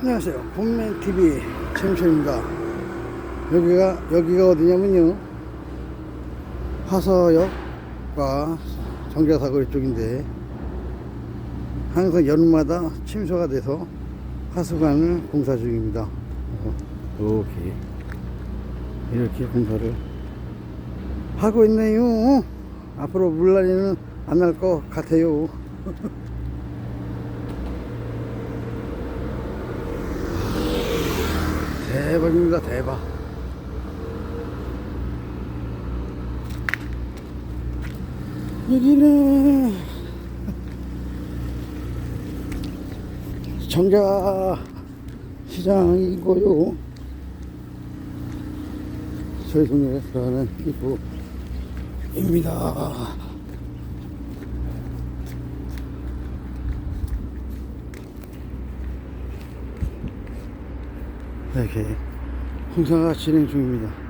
안녕하세요. 본맨TV 최민철입니다. 여기가, 여기가 어디냐면요. 화서역과 정자사거리 쪽인데, 항상 여름마다 침수가 돼서 하수관을 공사 중입니다. 이렇게, 이렇게 공사를 하고 있네요. 앞으로 물난리는 안 날 것 같아요. 대박입니다, 대박. 여기는 정자 시장이고요. 저희 동네에 들어가는 입구입니다. 이렇게 공사가 진행 중입니다.